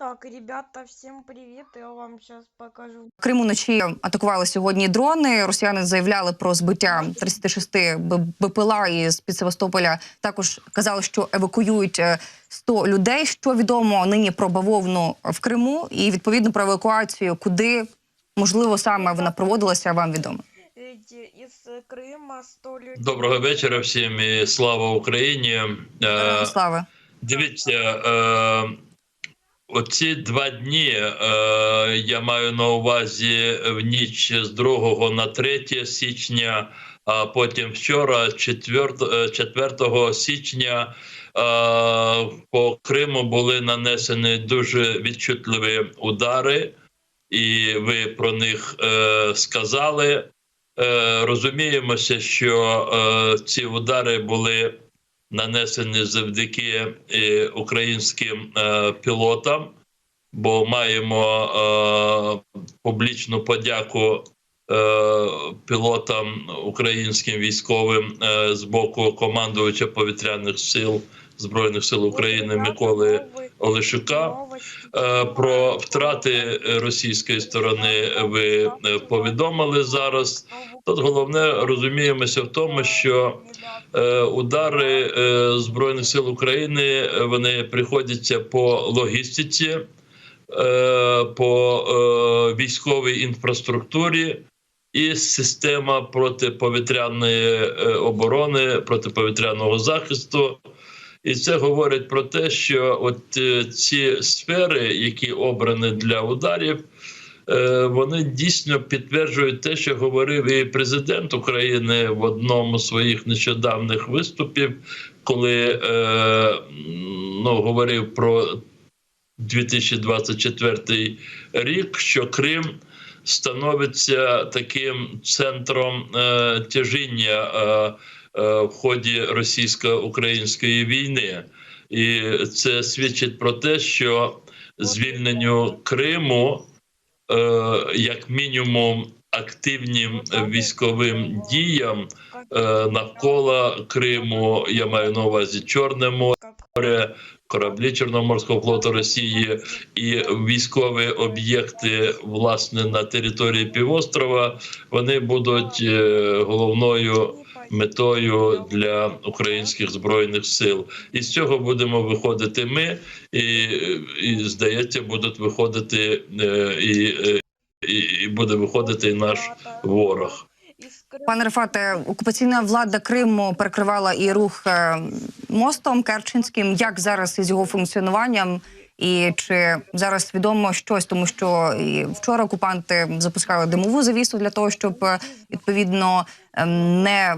Так, ребята, всем привет! Я вам сейчас покажу. Криму вночі атакували сьогодні дрони. Росіяни заявляли про збиття 36 Б- БПЛА із під Севастополя. Також казали, що евакуюють е, 100 людей. Що відомо нині про бавовну в Криму, і відповідно про евакуацію, куди можливо саме вона проводилася, вам відомо. Эти из э, Крыма 100 людей. Доброго вечора всім і слава Україні. Е, Героям Слава. Дивіться, е, оці два дні е, я маю на увазі в ніч з 2 на 3 січня, а потім вчора, 4, е, 4 січня, е, по Криму були нанесені дуже відчутливі удари, і ви про них е, сказали. Е, розуміємося, що е, ці удари були нанесені завдяки е, українським е, пілотам, бо маємо е, публічну подяку пілотам українським військовим з боку командувача повітряних сил Збройних сил України Миколи Олешука. Е, Про втрати російської сторони ви е, повідомили зараз. Тут головне розуміємося в тому, що е, удари збройних сил України вони приходяться по логістиці, по військовій інфраструктурі. І система протиповітряної оборони, протиповітряного захисту. І це говорить про те, що от е, ці сфери, які обрані для ударів, е, вони дійсно підтверджують те, що говорив і президент України в одному з своїх нещодавних виступів, коли е, ну, говорив про 2024 рік, що Крим становиться таким центром тяжіння в ході російсько-української війни. І це свідчить про те, що звільненню Криму, е, як мінімум, активним військовим діям е, навколо Криму, я маю на увазі Чорне море, кораблі Чорноморського флоту Росії і військові об'єкти власне на території півострова, вони будуть е, головною метою для українських збройних сил. І з цього будемо виходити ми, і, і здається, будуть виходити е, і, е, і, і буде виходити і наш ворог. Пане Рефате, окупаційна влада Криму перекривала і рух е, мостом Керченським. Як зараз із його функціонуванням? І чи зараз відомо щось, тому що і вчора окупанти запускали димову завісу для того, щоб е, відповідно ем, не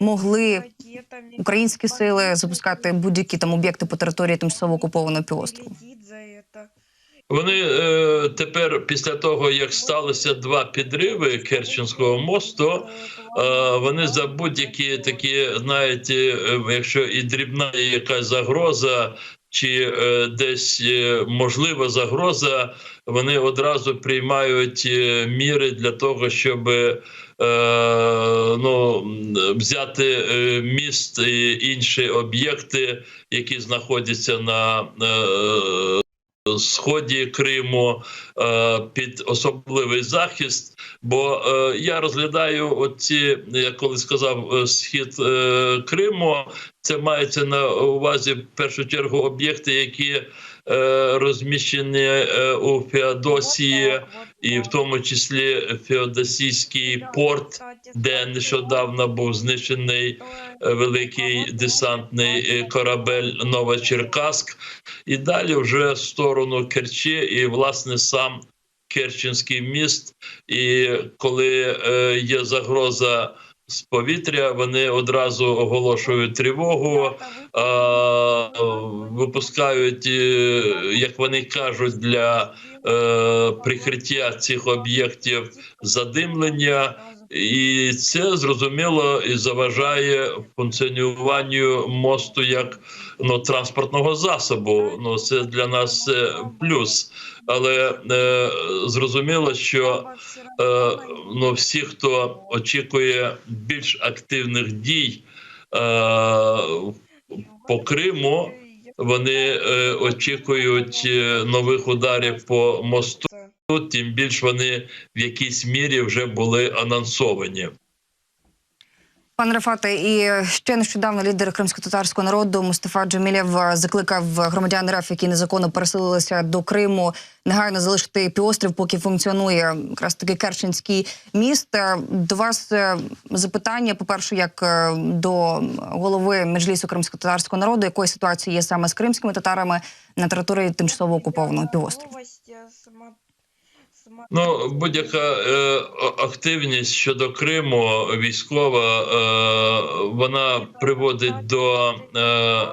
могли українські сили запускати будь-які там об'єкти по території тимчасово окупованого півострову. Вони е, тепер, після того як сталося два підриви Керченського мосту, е, вони за будь-які такі, знаєте, е, якщо і дрібна якась загроза. Чи е, десь е, можлива загроза, вони одразу приймають е, міри для того, щоб ну, взяти міст і інші об'єкти, які знаходяться на сході Криму е, під особливий захист. Бо е, я розглядаю оці, я коли сказав е, схід Криму, це мається на увазі в першу чергу об'єкти, які розміщені е, у Феодосії, і в тому числі Феодосійський порт, де нещодавно був знищений е, великий десантний е, корабель Новочеркаськ, і далі вже в сторону Керчі, і власне сам Керченський міст. І коли е, є загроза з повітря, вони одразу оголошують тривогу, випускають, е, як вони кажуть, для е, прикриття цих об'єктів задимлення. І це зрозуміло і заважає функціонуванню мосту як ну, транспортного засобу. Ну це для нас е, плюс. Але е, зрозуміло, що е, ну, всі, хто очікує більш активних дій е, по Криму, вони е, очікують е, нових ударів по мосту. Тим більш вони в якійсь мірі вже були анонсовані. Пане Рафате, і ще нещодавно лідер кримсько-татарського народу Мустафа Джемілєв е, закликав громадян РФ, які незаконно переселилися до Криму, негайно залишити півострів, поки функціонує якраз таки Керченський міст. Е, До вас е, запитання: по перше, як е, до голови Меджлісу кримсько-татарського народу, якої ситуації є саме з кримськими татарами на території тимчасово окупованого півострова? Ну, будь-яка е, активність щодо Криму військова, е, вона приводить до е,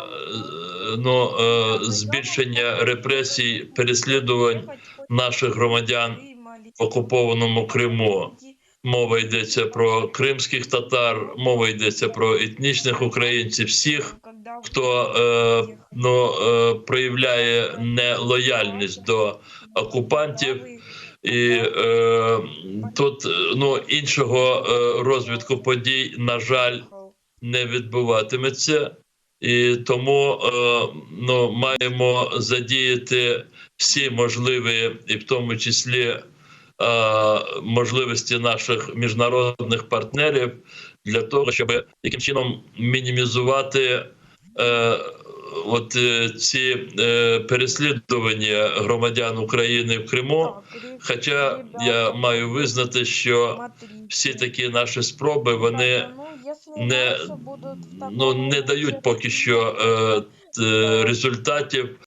ну, е, збільшення репресій, переслідувань наших громадян в окупованому Криму. Мова йдеться про кримських татар, мова йдеться про етнічних українців, всіх, хто е, ну, е, проявляє нелояльність до окупантів. І е, тут ну іншого е, розвитку подій, на жаль, не відбуватиметься, і тому е, ну, маємо задіяти всі можливі, і в тому числі е, можливості наших міжнародних партнерів для того, щоб яким чином мінімізувати. Е, От е, ці е, переслідування громадян України в Криму, Хоча я маю визнати, що всі такі наші спроби вони не, ну, не дають поки що е, результатів,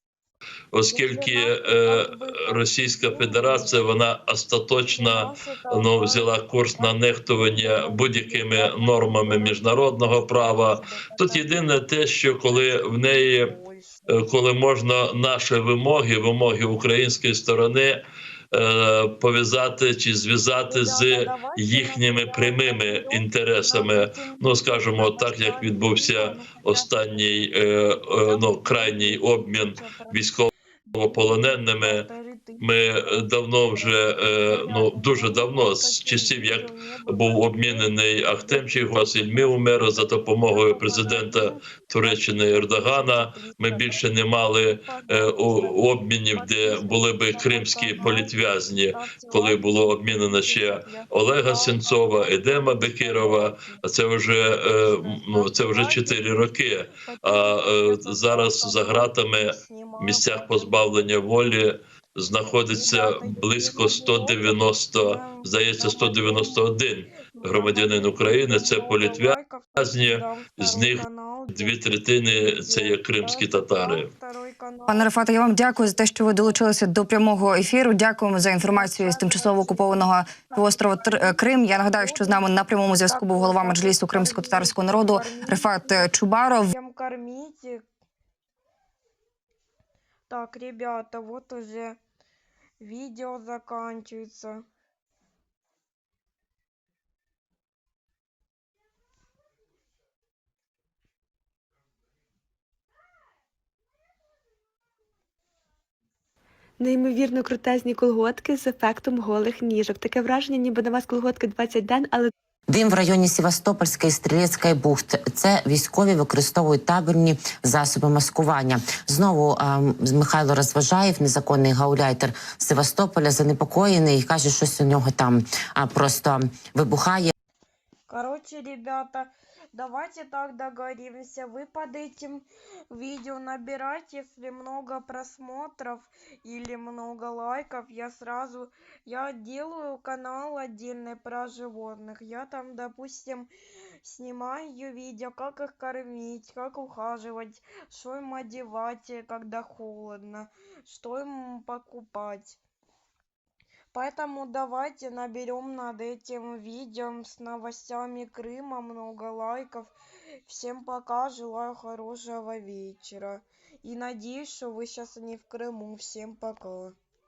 оскільки е, Російська Федерація вона остаточно ну, взяла курс на нехтування будь-якими нормами міжнародного права. Тут єдине те, що коли в неї е, коли можна наші вимоги, вимоги української сторони е, пов'язати чи зв'язати з їхніми прямими інтересами. Ну скажімо, так як відбувся останній ну крайній обмін військовополоненими. Ми е, давно вже е, ну дуже давно з часів, як був обмінений Ахтем Чийгоз Ільмі Умера за допомогою президента Туреччини Ердогана. Ми більше не мали е, обмінів, де були би кримські політв'язні, коли було обмінено ще Олега Сенцова, Едема Бекирова. А це вже ну це вже 4 роки. А зараз за гратами в місцях позбавлення волі знаходиться близько 190, здається, 191 громадянин України. Це політв'язні, з них дві третини це є кримські татари. Пане Рафате, я вам дякую за те, що ви долучилися до прямого ефіру. Дякуємо за інформацію з тимчасово окупованого півострова Тр- е, Крим. Я нагадаю, що з нами на прямому зв'язку був голова меджлісу кримсько-татарського народу Рефат е, Чубаров. Так, ребята, вот уже видео заканчивается. Неймовірно крутезні колготки з ефектом голих ніжок. Таке враження, ніби на вас колготки 20 день, але Дим в районі Севастопольської стрілецької бухти. Це військові використовують табірні засоби маскування. Знову ем, Михайло Розважаєв, незаконний гауляйтер Севастополя, занепокоєний і каже, щось у нього там а, просто вибухає. Коротше, ребята, давайте так договоримся. Вы под этим видео набирайте, если много просмотров или много лайков, я сразу, я делаю канал отдельный про животных. Я там, допустим, снимаю видео, как их кормить, как ухаживать, что им одевать, когда холодно, что им покупать. Поэтому давайте наберем над этим видео с новостями Крыма много лайков. Всем пока, желаю хорошего вечера. И надеюсь, что вы сейчас не в Крыму. Всем пока.